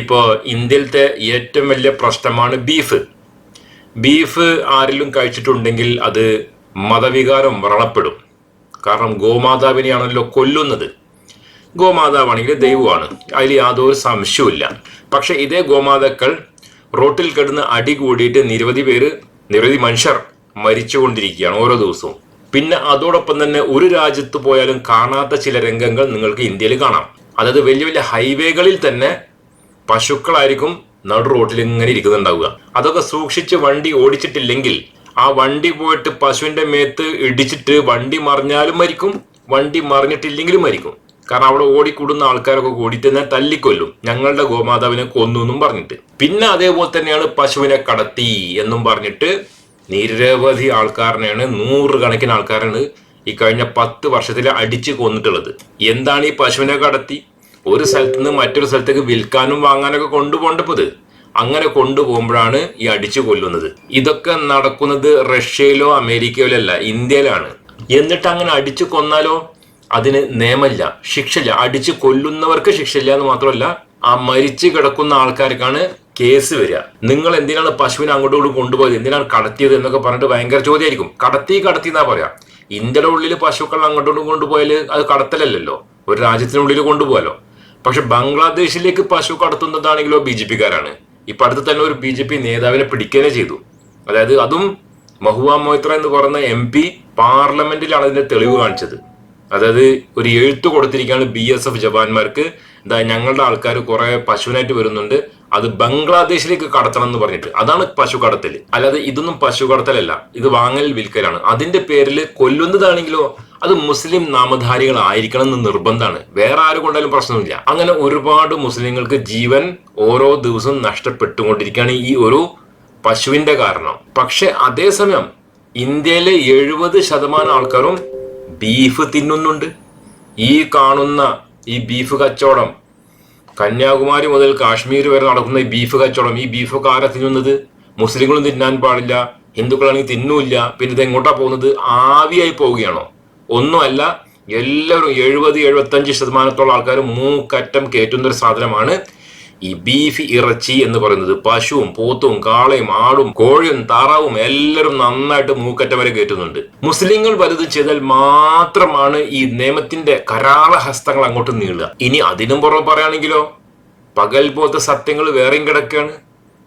ഇപ്പോൾ ഇന്ത്യയിലത്തെ ഏറ്റവും വലിയ പ്രശ്നമാണ് ബീഫ്. ബീഫ് ആരെങ്കിലും കഴിച്ചിട്ടുണ്ടെങ്കിൽ അത് മതവികാരം വ്രണപ്പെടും. കാരണം ഗോമാതാവിനെയാണല്ലോ കൊല്ലുന്നത്. ഗോമാതാവാണെങ്കിൽ ദൈവമാണ് അതിൽ യാതൊരു സംശയവുമില്ല പക്ഷേ ഇതേ ഗോമാതാക്കൾ റോട്ടിൽ കിടന്ന് അടി കൂടിയിട്ട് നിരവധി പേര് നിരവധി മനുഷ്യർ മരിച്ചുകൊണ്ടിരിക്കുകയാണ് ഓരോ ദിവസവും. പിന്നെ അതോടൊപ്പം തന്നെ ഒരു രാജ്യത്ത് പോയാലും കാണാത്ത ചില രംഗങ്ങൾ നിങ്ങൾക്ക് ഇന്ത്യയിൽ കാണാം. അതായത് വലിയ വലിയ ഹൈവേകളിൽ തന്നെ പശുക്കളായിരിക്കും നടു റോഡിൽ ഇങ്ങനെ ഇരിക്കുന്നുണ്ടാവുക. അതൊക്കെ സൂക്ഷിച്ച് വണ്ടി ഓടിച്ചിട്ടില്ലെങ്കിൽ ആ വണ്ടി പോയിട്ട് പശുവിന്റെ മേത്ത് ഇടിച്ചിട്ട് വണ്ടി മറിഞ്ഞാലും മരിക്കും വണ്ടി മറിഞ്ഞിട്ടില്ലെങ്കിലും മരിക്കും. കാരണം അവിടെ ഓടിക്കൂടുന്ന ആൾക്കാരൊക്കെ കൂടിയിട്ട് തന്നെ തല്ലിക്കൊല്ലും. ഞങ്ങളുടെ ഗോമാതാവിനെ കൊന്നു എന്നും പറഞ്ഞിട്ട്. പിന്നെ അതേപോലെ തന്നെയാണ് പശുവിനെ കടത്തി എന്നും പറഞ്ഞിട്ട് നിരവധി ആൾക്കാരനെയാണ് നൂറുകണക്കിന് ആൾക്കാരാണ് ഈ കഴിഞ്ഞ പത്ത് വർഷത്തിൽ അടിച്ചു കൊന്നിട്ടുള്ളത്. എന്താണ് ഈ പശുവിനെ കടത്തി? ഒരു സ്ഥലത്ത് നിന്ന് മറ്റൊരു സ്ഥലത്തേക്ക് വിൽക്കാനും വാങ്ങാനൊക്കെ കൊണ്ടുപോകേണ്ടപ്പോൾ അങ്ങനെ കൊണ്ടുപോകുമ്പോഴാണ് ഈ അടിച്ചു കൊല്ലുന്നത്. ഇതൊക്കെ നടക്കുന്നത് റഷ്യയിലോ അമേരിക്കയിലോ അല്ല ഇന്ത്യയിലാണ്. എന്നിട്ട് അങ്ങനെ അടിച്ചു കൊന്നാലോ? അതിന് നിയമമില്ല ശിക്ഷയില്ല. അടിച്ചു കൊല്ലുന്നവർക്ക് ശിക്ഷയില്ല എന്ന് മാത്രമല്ല ആ മരിച്ചു കിടക്കുന്ന ആൾക്കാർക്കാണ് കേസ് വരിക. നിങ്ങൾ എന്തിനാണ് പശുവിനെ അങ്ങോട്ടും ഇങ്ങോട്ടും കൊണ്ടുപോയത്? എന്തിനാണ് കടത്തിയത് എന്നൊക്കെ പറഞ്ഞിട്ട് ഭയങ്കര ചോദ്യമായിരിക്കും. കടത്തി കടത്തി എന്നാ പറയാ? ഇന്ത്യയുടെ ഉള്ളിൽ പശുക്കൾ അങ്ങോട്ടും കൊണ്ടുപോയാൽ അത് കടത്തലല്ലല്ലോ. ഒരു രാജ്യത്തിനുള്ളിൽ കൊണ്ടുപോകാലോ പക്ഷെ ബംഗ്ലാദേശിലേക്ക് പശു കടത്തുന്നതാണെങ്കിലോ ബി ജെ പിക്കാരാണ്. ഇപ്പൊ അടുത്ത് തന്നെ ഒരു ബി ജെ പി നേതാവിനെ പിടിക്കുകയെ ചെയ്തു. അതായത് അതും മഹുവ മൊയ്ത്ര എന്ന് പറയുന്ന എം പി പാർലമെന്റിലാണ് അതിന്റെ തെളിവ് കാണിച്ചത്. അതായത് ഒരു എഴുത്ത് കൊടുത്തിരിക്കുകയാണ് ബി എസ് എഫ് ജവാന്മാർക്ക്. എന്താ ഞങ്ങളുടെ ആൾക്കാർ കുറെ പശുവിനായിട്ട് വരുന്നുണ്ട്. അത് ബംഗ്ലാദേശിലേക്ക് കടത്തണം എന്ന് പറഞ്ഞിട്ട്. അതാണ് പശു കടത്തൽ അല്ലാതെ ഇതൊന്നും പശു കടത്തലല്ല. ഇത് വാങ്ങൽ വിൽക്കലാണ്. അതിന്റെ പേരിൽ കൊല്ലുന്നതാണെങ്കിലോ അത് മുസ്ലിം നാമധാരികളായിരിക്കണം എന്ന് നിർബന്ധമാണ്. വേറെ ആരും കൊണ്ടാലും പ്രശ്നമില്ല. അങ്ങനെ ഒരുപാട് മുസ്ലിങ്ങൾക്ക് ജീവൻ ഓരോ ദിവസവും നഷ്ടപ്പെട്ടുകൊണ്ടിരിക്കുകയാണ് ഈ ഒരു പശുവിന്റെ കാരണം. പക്ഷെ അതേസമയം ഇന്ത്യയിലെ എഴുപത് ശതമാനം ആൾക്കാരും ബീഫ് തിന്നുന്നുണ്ട്. ഈ കാണുന്ന ഈ ബീഫ് കച്ചവടം കന്യാകുമാരി മുതൽ കാശ്മീർ വരെ നടക്കുന്ന ഈ ബീഫ് കച്ചവടം ഈ ബീഫ് ആരാ തിന്നുന്നത്? മുസ്ലിങ്ങളും തിന്നാൻ പാടില്ല ഹിന്ദുക്കളാണെങ്കിൽ തിന്നൂല്ല പിന്നെ ഇത് എങ്ങോട്ടാ പോകുന്നത്? ആവിയായി പോവുകയാണോ? ഒന്നുമല്ല എല്ലാവരും എഴുപത് എഴുപത്തഞ്ച് ശതമാനത്തോളം ആൾക്കാർ മൂക്കറ്റം കയറ്റുന്ന ഒരു സാധനമാണ് ഈ ബീഫ് ഇറച്ചി എന്ന് പറയുന്നത്. പശുവും പോത്തും കാളയും ആടും കോഴിയും താറാവും എല്ലാവരും നന്നായിട്ട് മൂക്കറ്റം വരെ കയറ്റുന്നുണ്ട്. മുസ്ലിങ്ങൾ വലുത് ചെയ്താൽ മാത്രമാണ് ഈ നിയമത്തിന്റെ കരാള ഹസ്തങ്ങൾ അങ്ങോട്ട് നീളുക. ഇനി അതിനും പുറമെ പറയുകയാണെങ്കിലോ പകൽ പോലത്തെ സത്യങ്ങൾ വേറെയും കിടക്കുകയാണ്.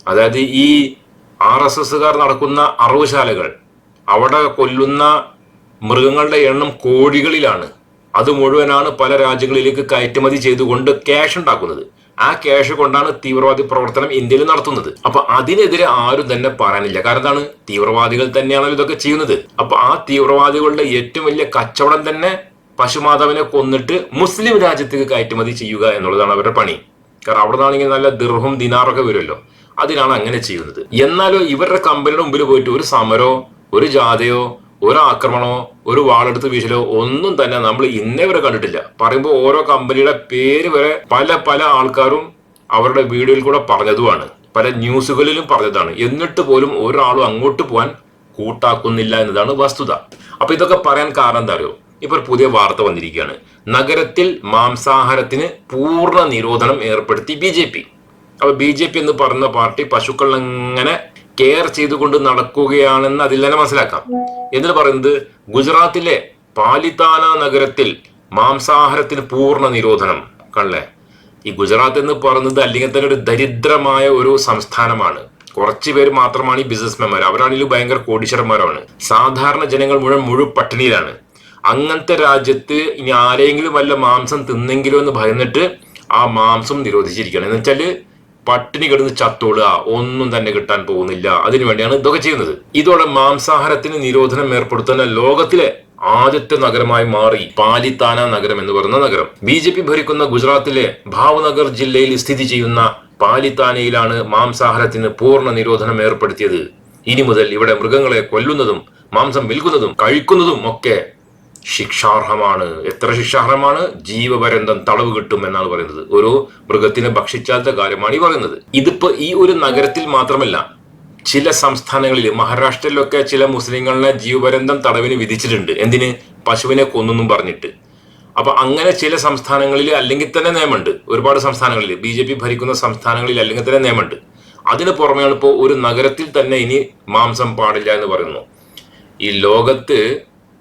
അതായത് ഈ ആർ എസ് എസ്സുകാർ നടക്കുന്ന അറവുശാലകൾ അവിടെ കൊല്ലുന്ന മൃഗങ്ങളുടെ എണ്ണം കോഴികളിലാണ് അത് മുഴുവനാണ് പല രാജ്യങ്ങളിലേക്ക് കയറ്റുമതി ചെയ്തുകൊണ്ട് ക്യാഷ് ഉണ്ടാക്കുന്നത്. ആ ക്യാഷ് കൊണ്ടാണ് തീവ്രവാദി പ്രവർത്തനം ഇന്ത്യയിൽ നടത്തുന്നത്. അപ്പൊ അതിനെതിരെ ആരും തന്നെ പറയാനില്ല. കാരണം എന്താണ്? തീവ്രവാദികൾ തന്നെയാണ് ഇതൊക്കെ ചെയ്യുന്നത്. അപ്പൊ ആ തീവ്രവാദികളുടെ ഏറ്റവും വലിയ കച്ചവടം തന്നെ പശുമാതാവിനെ കൊന്നിട്ട് മുസ്ലിം രാജ്യത്തേക്ക് കയറ്റുമതി ചെയ്യുക എന്നുള്ളതാണ് അവരുടെ പണി. കാരണം അവിടെ നിന്നാണെങ്കിൽ നല്ല ദിർഹും ദിനാറൊക്കെ വരുമല്ലോ. അതിനാണ് അങ്ങനെ ചെയ്യുന്നത്. എന്നാലോ ഇവരുടെ കമ്പനിയുടെ മുമ്പിൽ പോയിട്ട് ഒരു സമരോ ഒരു ജാഥയോ ഒരു ആക്രമണമോ ഒരു വാളെടുത്ത് വീശലോ ഒന്നും തന്നെ നമ്മൾ ഇന്നേ വരെ കണ്ടിട്ടില്ല. പറയുമ്പോൾ ഓരോ കമ്പനിയുടെ പേര് വരെ പല പല ആൾക്കാരും അവരുടെ വീഡിയോയിൽ കൂടെ പറഞ്ഞതുമാണ്. പല ന്യൂസുകളിലും പറഞ്ഞതാണ്. എന്നിട്ട് പോലും ഒരാളും അങ്ങോട്ട് പോകാൻ കൂട്ടാക്കുന്നില്ല എന്നതാണ് വസ്തുത. അപ്പൊ ഇതൊക്കെ പറയാൻ കാരണം എന്താ അറിയോ? ഇപ്പൊ പുതിയ വാർത്ത വന്നിരിക്കുകയാണ്. നഗരത്തിൽ മാംസാഹാരത്തിന് പൂർണ നിരോധനം ഏർപ്പെടുത്തി ബി ജെ പി. അപ്പൊ ബി ജെ പി എന്ന് പറയുന്ന പാർട്ടി പശുക്കളിൽ അങ്ങനെ കെയർ ചെയ്തുകൊണ്ട് നടക്കുകയാണെന്ന് അതിൽ തന്നെ മനസ്സിലാക്കാം. എന്നിട്ട് പറയുന്നത് ഗുജറാത്തിലെ പാലിത്താന നഗരത്തിൽ മാംസാഹാരത്തിന് പൂർണ നിരോധനം കണ്ടേ ഈ ഗുജറാത്ത് എന്ന് പറയുന്നത് അല്ലെങ്കിൽ തന്നെ ഒരു ദരിദ്രമായ ഒരു സംസ്ഥാനമാണ്. കുറച്ച് പേര് മാത്രമാണ് ഈ ബിസിനസ്മാൻമാർ അവരാണെങ്കിലും ഭയങ്കര കോടീശ്വരന്മാരാണ്. സാധാരണ ജനങ്ങൾ മുഴുവൻ മുഴു പട്ടിണിയിലാണ്. അങ്ങനത്തെ രാജ്യത്ത് ഇനി ആരെങ്കിലും വല്ല മാംസം തിന്നെങ്കിലോ എന്ന് ഭയന്നിട്ട് ആ മാംസം നിരോധിച്ചിരിക്കുകയാണ്. എന്ന് വെച്ചാൽ പട്ടിണി കിടന്ന് ചത്തോളുക ഒന്നും തന്നെ കിട്ടാൻ പോകുന്നില്ല. അതിനു വേണ്ടിയാണ് ഇതൊക്കെ ചെയ്യുന്നത്. ഇതോടെ മാംസാഹാരത്തിന് നിരോധനം ഏർപ്പെടുത്തുന്ന ലോകത്തിലെ ആദ്യത്തെ നഗരമായി മാറി പാലിത്താന നഗരം എന്ന് പറയുന്ന നഗരം. ബി ജെ പി ഭരിക്കുന്ന ഗുജറാത്തിലെ ഭാവ്നഗർ ജില്ലയിൽ സ്ഥിതി ചെയ്യുന്ന പാലിത്താനയിലാണ് മാംസാഹാരത്തിന് പൂർണ നിരോധനം ഏർപ്പെടുത്തിയത്. ഇനി മുതൽ ഇവിടെ മൃഗങ്ങളെ കൊല്ലുന്നതും മാംസം വിൽക്കുന്നതും കഴിക്കുന്നതും ഒക്കെ ശിക്ഷാർഹമാണ്. എത്ര ശിക്ഷാർഹമാണ്? ജീവപര്യന്തം തടവ് കിട്ടും എന്നാണ് പറയുന്നത്. ഒരു മൃഗത്തിനെ ഭക്ഷിച്ചാത്ത കാര്യമാണ് ഈ പറയുന്നത്. ഇതിപ്പോ ഈ ഒരു നഗരത്തിൽ മാത്രമല്ല ചില സംസ്ഥാനങ്ങളിൽ മഹാരാഷ്ട്രയിലൊക്കെ ചില മുസ്ലിങ്ങളെ ജീവപര്യന്തം തടവിന് വിധിച്ചിട്ടുണ്ട്. എന്തിന്? പശുവിനെ കൊന്നെന്നും പറഞ്ഞിട്ട്. അപ്പൊ അങ്ങനെ ചില സംസ്ഥാനങ്ങളിൽ അല്ലെങ്കിൽ തന്നെ നിയമമുണ്ട്. ഒരുപാട് സംസ്ഥാനങ്ങളിൽ ബി ജെ പി ഭരിക്കുന്ന സംസ്ഥാനങ്ങളിൽ അല്ലെങ്കിൽ തന്നെ നിയമമുണ്ട്. അതിന് പുറമെയാണ് ഇപ്പോൾ ഒരു നഗരത്തിൽ തന്നെ ഇനി മാംസം പാടില്ല എന്ന് പറയുന്നു. ഈ ലോകത്ത്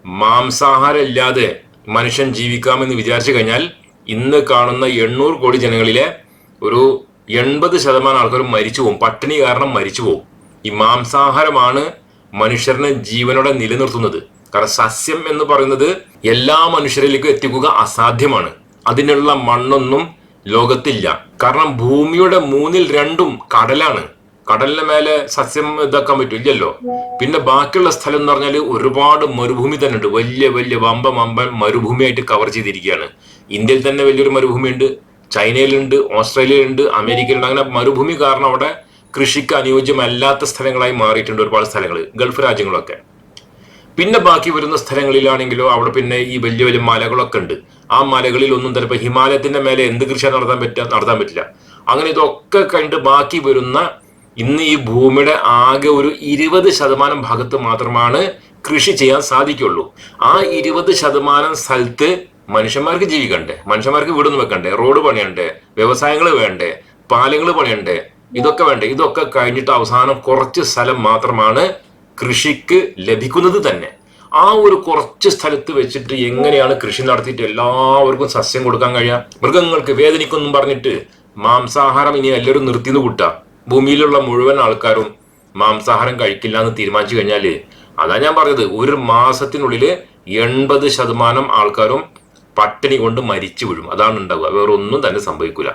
മാംസാഹാരം ഇല്ലാതെ മനുഷ്യൻ ജീവിക്കാമെന്ന് വിചാരിച്ചു കഴിഞ്ഞാൽ ഇന്ന് കാണുന്ന എണ്ണൂറ് കോടി ജനങ്ങളിലെ ഒരു എൺപത് ശതമാനം ആൾക്കാർ മരിച്ചു പോകും. പട്ടിണി കാരണം മരിച്ചു പോകും. ഈ മാംസാഹാരമാണ് മനുഷ്യരുടെ ജീവനോടെ നിലനിർത്തുന്നത്. കാരണം സസ്യം എന്ന് പറയുന്നത് എല്ലാ മനുഷ്യരിലേക്കും എത്തിക്കുക അസാധ്യമാണ്. അതിനുള്ള മണ്ണൊന്നും ലോകത്തില്ല. കാരണം ഭൂമിയുടെ മൂന്നിൽ രണ്ടും കടലാണ്. കടലിന് മേലെ സസ്യം ഇതാക്കാൻ പറ്റും ഇല്ലല്ലോ. പിന്നെ ബാക്കിയുള്ള സ്ഥലം എന്ന് പറഞ്ഞാൽ ഒരുപാട് മരുഭൂമി തന്നെ ഉണ്ട്. വലിയ വലിയ വമ്പ വമ്പൻ മരുഭൂമിയായിട്ട് കവർ ചെയ്തിരിക്കുകയാണ്. ഇന്ത്യയിൽ തന്നെ വലിയൊരു മരുഭൂമിയുണ്ട് ചൈനയിലുണ്ട് ഓസ്ട്രേലിയയിലുണ്ട് അമേരിക്കയിലുണ്ട്. അങ്ങനെ മരുഭൂമി കാരണം അവിടെ കൃഷിക്ക് അനുയോജ്യമല്ലാത്ത സ്ഥലങ്ങളായി മാറിയിട്ടുണ്ട് ഒരുപാട് സ്ഥലങ്ങൾ ഗൾഫ് രാജ്യങ്ങളൊക്കെ. പിന്നെ ബാക്കി വരുന്ന സ്ഥലങ്ങളിലാണെങ്കിലോ അവിടെ പിന്നെ ഈ വലിയ വലിയ മലകളൊക്കെ ഉണ്ട്. ആ മലകളിൽ ഒന്നും തന്നെ ഇപ്പൊ ഹിമാലയത്തിന്റെ മേലെ എന്ത് കൃഷി നടത്താൻ പറ്റുക നടത്താൻ പറ്റില്ല. അങ്ങനെ ഇതൊക്കെ കണ്ട് ബാക്കി വരുന്ന ഇന്ന് ഈ ഭൂമിയുടെ ആകെ ഒരു ഇരുപത് ശതമാനം ഭാഗത്ത് മാത്രമാണ് കൃഷി ചെയ്യാൻ സാധിക്കുള്ളൂ. ആ ഇരുപത് ശതമാനം സ്ഥലത്ത് മനുഷ്യന്മാർക്ക് ജീവിക്കണ്ടേ? മനുഷ്യന്മാർക്ക് വീടൊന്നും വെക്കണ്ടേ? റോഡ് പണിയണ്ടേ? വ്യവസായങ്ങൾ വേണ്ടേ? പാലങ്ങൾ പണിയണ്ടേ? ഇതൊക്കെ വേണ്ടേ? ഇതൊക്കെ കഴിഞ്ഞിട്ട് അവസാനം കുറച്ച് സ്ഥലം മാത്രമാണ് കൃഷിക്ക് ലഭിക്കുന്നത് തന്നെ. ആ ഒരു കുറച്ച് സ്ഥലത്ത് വെച്ചിട്ട് എങ്ങനെയാണ് കൃഷി നടത്തിയിട്ട് എല്ലാവർക്കും സസ്യം കൊടുക്കാൻ കഴിയുക മൃഗങ്ങൾക്ക് വേദനിക്കൊന്നും പറഞ്ഞിട്ട് മാംസാഹാരം ഇനി എല്ലാവരും നിർത്തിന്ന് കൂട്ടുക ഭൂമിയിലുള്ള മുഴുവൻ ആൾക്കാരും മാംസാഹാരം കഴിക്കില്ല എന്ന് തീരുമാനിച്ചു കഴിഞ്ഞാൽ അതാ ഞാൻ പറഞ്ഞത് ഒരു മാസത്തിനുള്ളിൽ എൺപത് ശതമാനം ആൾക്കാരും പട്ടിണി കൊണ്ട് മരിച്ചു വീഴും. അതാണ് ഉണ്ടാവുക. വേറെ ഒന്നും തന്നെ സംഭവിക്കൂല.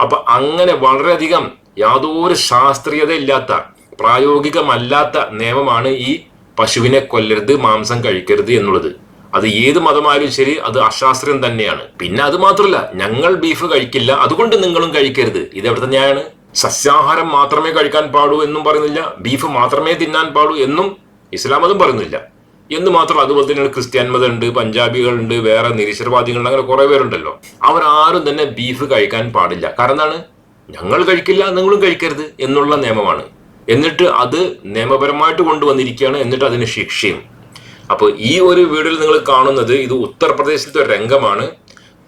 അപ്പൊ അങ്ങനെ വളരെയധികം യാതൊരു ശാസ്ത്രീയത ഇല്ലാത്ത പ്രായോഗികമല്ലാത്ത നിയമമാണ് ഈ പശുവിനെ കൊല്ലരുത് മാംസം കഴിക്കരുത് എന്നുള്ളത്. അത് ഏത് മതമായാലും ശരി അത് അശാസ്ത്രീയം തന്നെയാണ്. പിന്നെ അത് മാത്രമല്ല ഞങ്ങൾ ബീഫ് കഴിക്കില്ല അതുകൊണ്ട് നിങ്ങളും കഴിക്കരുത്. ഇത് എവിടെ തന്നെയാണ് സസ്യാഹാരം മാത്രമേ കഴിക്കാൻ പാടൂ എന്നും പറയുന്നില്ല. ബീഫ് മാത്രമേ തിന്നാൻ പാടൂ എന്നും ഇസ്ലാം മതം പറയുന്നില്ല. എന്ന് മാത്രം അതുപോലെ തന്നെയാണ് ക്രിസ്ത്യൻ മതമുണ്ട് പഞ്ചാബികളുണ്ട് വേറെ നിരീശ്വരവാദികളുണ്ട് അങ്ങനെ കുറെ പേരുണ്ടല്ലോ. അവരാരും തന്നെ ബീഫ് കഴിക്കാൻ പാടില്ല. കാരണം എന്താണ്? ഞങ്ങൾ കഴിക്കില്ല നിങ്ങളും കഴിക്കരുത് എന്നുള്ള നിയമമാണ്. എന്നിട്ട് അത് നിയമപരമായിട്ട് കൊണ്ടുവന്നിരിക്കുകയാണ് എന്നിട്ട് അതിന് ശിക്ഷയും. അപ്പോൾ ഈ ഒരു വീഡിയോയിൽ നിങ്ങൾ കാണുന്നത് ഇത് ഉത്തർപ്രദേശിലത്തെ ഒരു രംഗമാണ്.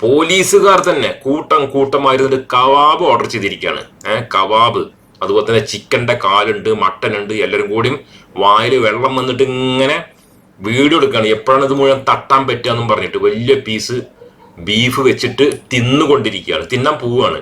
പോലീസുകാർ തന്നെ കൂട്ടം കൂട്ടമായിരുന്നിട്ട് കവാബ് ഓർഡർ ചെയ്തിരിക്കുകയാണ്. ഏഹ് കവാബ്. അതുപോലെ തന്നെ ചിക്കന്റെ കാലുണ്ട് മട്ടൻ ഉണ്ട് എല്ലാവരും കൂടിയും വായിൽ വെള്ളം വന്നിട്ട് ഇങ്ങനെ വീഡിയോ എടുക്കുകയാണ്. എപ്പോഴാണ് ഇത് മുഴുവൻ തട്ടാൻ പറ്റുക എന്നും പറഞ്ഞിട്ട് വലിയ പീസ് ബീഫ് വെച്ചിട്ട് തിന്നുകൊണ്ടിരിക്കുകയാണ്. തിന്നാൻ പോവുകയാണ്.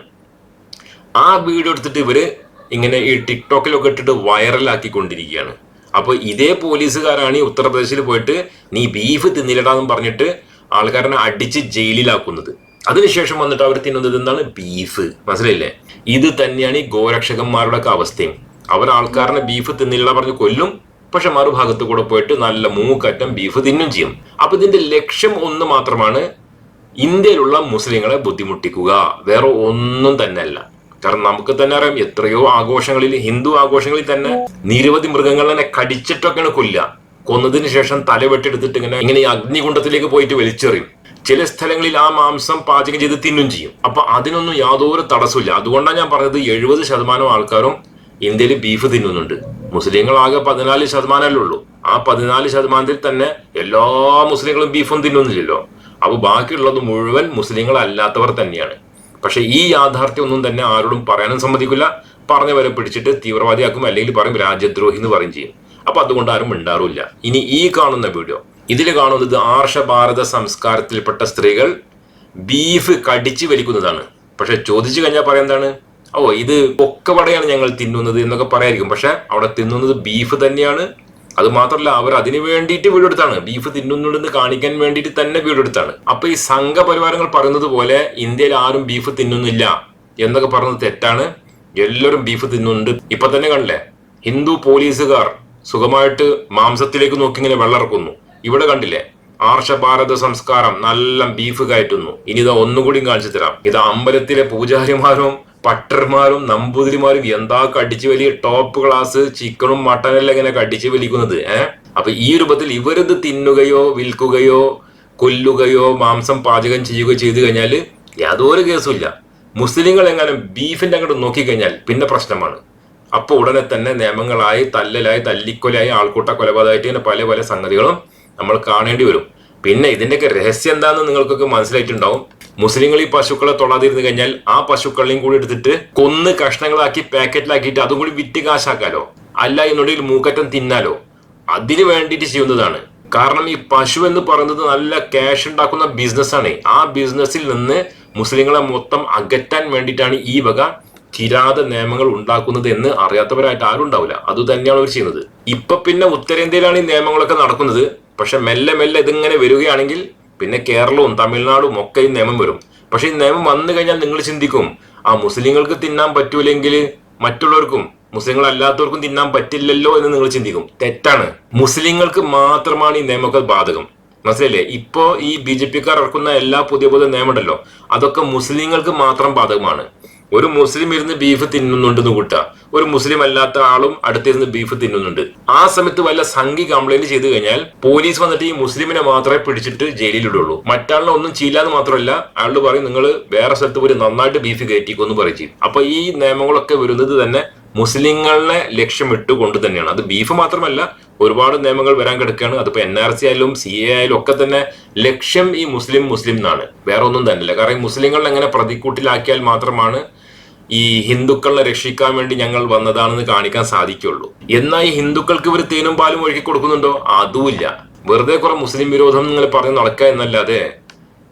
ആ വീഡിയോ എടുത്തിട്ട് ഇവർ ഇങ്ങനെ ഈ ടിക്ടോക്കിലൊക്കെ ഇട്ടിട്ട് വൈറലാക്കിക്കൊണ്ടിരിക്കുകയാണ്. അപ്പോൾ ഇതേ പോലീസുകാരാണ് ഈ ഉത്തർപ്രദേശിൽ പോയിട്ട് നീ ബീഫ് തിന്നില്ലടാന്നും പറഞ്ഞിട്ട് ആൾക്കാരനെ അടിച്ച് ജയിലിലാക്കുന്നത്. അതിനുശേഷം വന്നിട്ട് അവർ തിന്നുന്നത് എന്താണ്? ബീഫ് മനസ്സിലായില്ലേ? ഇത് തന്നെയാണ് ഈ ഗോരക്ഷകന്മാരുടെ ഒക്കെ അവസ്ഥയും. അവർ ആൾക്കാരനെ ബീഫ് തിന്നില്ല പറഞ്ഞ് കൊല്ലും. പക്ഷെ മറുഭാഗത്ത് കൂടെ പോയിട്ട് നല്ല മൂക്കറ്റം ബീഫ് തിന്നും ചെയ്യും. അപ്പൊ ഇതിന്റെ ലക്ഷ്യം ഒന്ന് മാത്രമാണ് ഇന്ത്യയിലുള്ള മുസ്ലിങ്ങളെ ബുദ്ധിമുട്ടിക്കുക. വേറെ ഒന്നും തന്നെ അല്ല കാരണം നമുക്ക് തന്നെ അറിയാം എത്രയോ ആഘോഷങ്ങളിൽ ഹിന്ദു ആഘോഷങ്ങളിൽ തന്നെ നിരവധി മൃഗങ്ങളെ കടിച്ചിട്ടൊക്കെയാണ് കൊല്ലുക. കൊന്നതിന് ശേഷം തല വെട്ടിയെടുത്തിട്ട് ഇങ്ങനെ ഇങ്ങനെ ഈ അഗ്നികുണ്ഡത്തിലേക്ക് പോയിട്ട് വലിച്ചെറിയും. ചില സ്ഥലങ്ങളിൽ ആ മാംസം പാചകം ചെയ്ത് തിന്നും ചെയ്യും. അപ്പൊ അതിനൊന്നും യാതൊരു തടസ്സമില്ല അതുകൊണ്ടാണ് ഞാൻ പറഞ്ഞത് എഴുപത് ശതമാനം ആൾക്കാരും ഇന്ത്യയിൽ ബീഫ് തിന്നുന്നുണ്ട്. മുസ്ലിങ്ങൾ ആകെ പതിനാല് ശതമാനമല്ലേ ഉള്ളൂ. ആ പതിനാല് ശതമാനത്തിൽ തന്നെ എല്ലാ മുസ്ലിങ്ങളും ബീഫും തിന്നുന്നില്ലല്ലോ. അപ്പൊ ബാക്കിയുള്ളത് മുഴുവൻ മുസ്ലിങ്ങൾ അല്ലാത്തവർ തന്നെയാണ്. പക്ഷെ ഈ യാഥാർത്ഥ്യം ഒന്നും തന്നെ ആരോടും പറയാനും സമ്മതിക്കില്ല. പറഞ്ഞവരെ പിടിച്ചിട്ട് തീവ്രവാദിയാക്കും അല്ലെങ്കിൽ പറയും രാജ്യദ്രോഹി എന്ന് പറയും ചെയ്യും. അപ്പൊ അതുകൊണ്ട് ആരും മിണ്ടാറില്ല ഇനി ഈ കാണുന്ന വീഡിയോ ഇതിൽ കാണുന്നത് ആർഷ ഭാരത സംസ്കാരത്തിൽപ്പെട്ട സ്ത്രീകൾ ബീഫ് കടിച്ചു വലിക്കുന്നതാണ്. പക്ഷെ ചോദിച്ചു കഴിഞ്ഞാൽ പറയുന്നതാണ് ഓ ഇത് പൊക്കവടയാണ് ഞങ്ങൾ തിന്നുന്നത് എന്നൊക്കെ പറയായിരിക്കും. പക്ഷെ അവിടെ തിന്നുന്നത് ബീഫ് തന്നെയാണ്. അത് മാത്രമല്ല അവർ അതിനു വേണ്ടിയിട്ട് വീടെടുത്താണ് ബീഫ് തിന്നുന്നുണ്ടെന്ന് കാണിക്കാൻ വേണ്ടിയിട്ട് തന്നെ വീടെടുത്താണ് അപ്പൊ ഈ സംഘപരിവാരങ്ങൾ പറയുന്നത് പോലെ ഇന്ത്യയിൽ ആരും ബീഫ് തിന്നുന്നില്ല എന്നൊക്കെ പറയുന്നത് തെറ്റാണ്. എല്ലാവരും ബീഫ് തിന്നുന്നുണ്ട്. ഇപ്പൊ തന്നെ കണ്ടില്ലേ? ഹിന്ദു പോലീസുകാർ സുഖമായിട്ട് മാംസത്തിലേക്ക് നോക്കി ഇങ്ങനെ വെള്ളറക്കുന്നു. ഇവിടെ കണ്ടില്ലേ? ആർഷഭാരത സംസ്കാരം നല്ല ബീഫ് കയറ്റുന്നു. ഇനി ഇതാ ഒന്നുകൂടി കാണിച്ചു തരാം. ഇത് അമ്പലത്തിലെ പൂജാരിമാരും പട്ടർമാരും നമ്പൂതിരിമാരും എന്താ കടിച്ചു വലിയ ടോപ്പ് ക്ലാസ് ചിക്കണും മട്ടനെല്ലാം ഇങ്ങനെ കടിച്ചു വലിക്കുന്നത് ഏഹ് അപ്പൊ ഈ രൂപത്തിൽ ഇവരിത് തിന്നുകയോ വിൽക്കുകയോ കൊല്ലുകയോ മാംസം പാചകം ചെയ്യുകയോ ചെയ്തു കഴിഞ്ഞാൽ യാതൊരു കേസുമില്ല മുസ്ലിങ്ങൾ എങ്ങനെ ബീഫിന്റെ അങ്ങോട്ട് നോക്കിക്കഴിഞ്ഞാൽ പിന്നെ പ്രശ്നമാണ്. അപ്പൊ ഉടനെ തന്നെ നിയമങ്ങളായി തല്ലലായി തല്ലിക്കൊലായി ആൾക്കൂട്ട കൊലപാതകമായിട്ട് ഇങ്ങനെ പല പല സംഗതികളും നമ്മൾ കാണേണ്ടി വരും. പിന്നെ ഇതിന്റെയൊക്കെ രഹസ്യം എന്താണെന്ന് നിങ്ങൾക്കൊക്കെ മനസ്സിലായിട്ടുണ്ടാവും. മുസ്ലിങ്ങൾ ഈ പശുക്കളെ തൊള്ളാതിരുന്ന് കഴിഞ്ഞാൽ ആ പശുക്കളെയും കൂടി എടുത്തിട്ട് കൊന്ന് കഷ്ണങ്ങളാക്കി പാക്കറ്റിലാക്കിയിട്ട് അതും കൂടി വിറ്റ് കാശാക്കാലോ? അല്ല എന്നുണ്ടെങ്കിൽ മൂക്കറ്റം തിന്നാലോ? അതിന് വേണ്ടിയിട്ട് ചെയ്യുന്നതാണ്. കാരണം ഈ പശു എന്ന് പറയുന്നത് നല്ല ക്യാഷ് ഉണ്ടാക്കുന്ന ബിസിനസ്സാണ് ആ ബിസിനസ്സിൽ നിന്ന് മുസ്ലിങ്ങളെ മൊത്തം അകറ്റാൻ വേണ്ടിയിട്ടാണ് ഈ വക കിരാത നിയമങ്ങൾ ഉണ്ടാക്കുന്നത് എന്ന് അറിയാത്തവരായിട്ട് ആരും ഉണ്ടാവില്ല. അത് തന്നെയാണ് അവർ ചെയ്യുന്നത്. ഇപ്പൊ പിന്നെ ഉത്തരേന്ത്യയിലാണ് ഈ നിയമങ്ങളൊക്കെ നടക്കുന്നത്. പക്ഷെ മെല്ലെ മെല്ലെ ഇതിങ്ങനെ വരികയാണെങ്കിൽ പിന്നെ കേരളവും തമിഴ്നാടും ഒക്കെ ഈ നിയമം വരും. പക്ഷെ ഈ നിയമം വന്നു കഴിഞ്ഞാൽ നിങ്ങൾ ചിന്തിക്കും ആ മുസ്ലിങ്ങൾക്ക് തിന്നാൻ പറ്റൂലെങ്കിൽ മറ്റുള്ളവർക്കും മുസ്ലിങ്ങൾ അല്ലാത്തവർക്കും തിന്നാൻ പറ്റില്ലല്ലോ എന്ന് നിങ്ങൾ ചിന്തിക്കും. തെറ്റാണ്. മുസ്ലിങ്ങൾക്ക് മാത്രമാണ് ഈ നിയമമൊക്കെ ബാധകം. മനസ്സിലല്ലേ ഇപ്പോ ഈ ബി ജെ പിക്കാർ ഇറക്കുന്ന എല്ലാ പുതിയ പുതിയ നിയമമുണ്ടല്ലോ. അതൊക്കെ മുസ്ലിങ്ങൾക്ക് മാത്രം ബാധകമാണ്. ഒരു മുസ്ലിം ഇരുന്ന് ബീഫ് തിന്നുന്നുണ്ടെന്ന് കൂട്ട ഒരു മുസ്ലിം അല്ലാത്ത ആളും അടുത്തിരുന്ന് ബീഫ് തിന്നുന്നുണ്ട്. ആ സമയത്ത് വല്ല സംഘി കംപ്ലൈന്റ് ചെയ്തു കഴിഞ്ഞാൽ പോലീസ് വന്നിട്ട് ഈ മുസ്ലിമിനെ മാത്രമേ പിടിച്ചിട്ട് ജയിലിലിടുള്ളൂ മറ്റാളിനെ ഒന്നും ചെയ്യില്ലാന്ന് മാത്രമല്ല അയാളോട് പറയും നിങ്ങൾ വേറെ സ്ഥലത്ത് പോയി നന്നായിട്ട് ബീഫ് കയറ്റിക്കോന്ന് പറയും അപ്പൊ ഈ നിയമങ്ങളൊക്കെ വരുന്നത് തന്നെ മുസ്ലിങ്ങളെ ലക്ഷ്യമിട്ട് കൊണ്ട് തന്നെയാണ്. അത് ബീഫ് മാത്രമല്ല ഒരുപാട് നിയമങ്ങൾ വരാൻ കിടക്കുകയാണ്. അതിപ്പോ എൻ ആർ സി ആയാലും സി എ ആയാലും ഒക്കെ തന്നെ ലക്ഷ്യം ഈ മുസ്ലിം മുസ്ലിം എന്നാണ്. വേറെ ഒന്നും തന്നെയല്ല. കാരണം മുസ്ലിങ്ങളെ എങ്ങനെ പ്രതിക്കൂട്ടിലാക്കിയാൽ മാത്രമാണ് ഈ ഹിന്ദുക്കളെ രക്ഷിക്കാൻ വേണ്ടി ഞങ്ങൾ വന്നതാണെന്ന് കാണിക്കാൻ സാധിക്കുള്ളൂ എന്നാൽ ഈ ഹിന്ദുക്കൾക്ക് ഇവർ തേനും പാലും ഒഴുകി കൊടുക്കുന്നുണ്ടോ? അതുമില്ല. വെറുതെ കുറെ മുസ്ലിം വിരോധം നിങ്ങൾ പറഞ്ഞ് നടക്കുക എന്നല്ലാതെ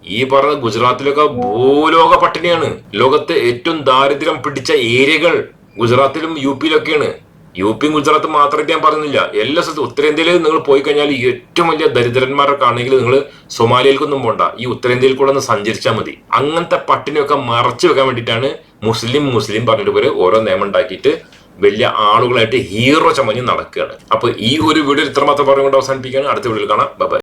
ഈ പറഞ്ഞ ഗുജറാത്തിലൊക്കെ ഭൂലോക പട്ടിണിയാണ്. ലോകത്തെ ഏറ്റവും ദാരിദ്ര്യം പിടിച്ച ഏരിയകൾ ഗുജറാത്തിലും യു പിയിലൊക്കെയാണ്. യു പിയും ഗുജറാത്ത് മാത്രമായിട്ട് ഞാൻ പറയുന്നില്ല. എല്ലാ സ്ഥലത്തും ഉത്തരേന്ത്യയിൽ നിങ്ങൾ പോയി കഴിഞ്ഞാൽ ഏറ്റവും വലിയ ദരിദ്രന്മാരൊക്കെ ആണെങ്കിൽ നിങ്ങൾ സൊമാലിയയിലേക്കൊന്നും പോണ്ട. ഈ ഉത്തരേന്ത്യയിൽ കൂടെ ഒന്ന് സഞ്ചരിച്ചാൽ മതി. അങ്ങനത്തെ പട്ടിണിയൊക്കെ മറച്ചു വെക്കാൻ വേണ്ടിയിട്ടാണ് മുസ്ലിം മുസ്ലിം പറഞ്ഞിട്ട് പോലെ ഓരോ നിയമം ഉണ്ടാക്കിയിട്ട് വലിയ ആളുകളായിട്ട് ഹീറോ ചമഞ്ഞ് നടക്കുകയാണ്. അപ്പൊ ഈ ഒരു വീഡിയോ ഇത്രമാത്രം പറഞ്ഞുകൊണ്ട് അവസാനിപ്പിക്കുകയാണ്. അടുത്ത വീഡിയോയിൽ കാണാം. ബൈ.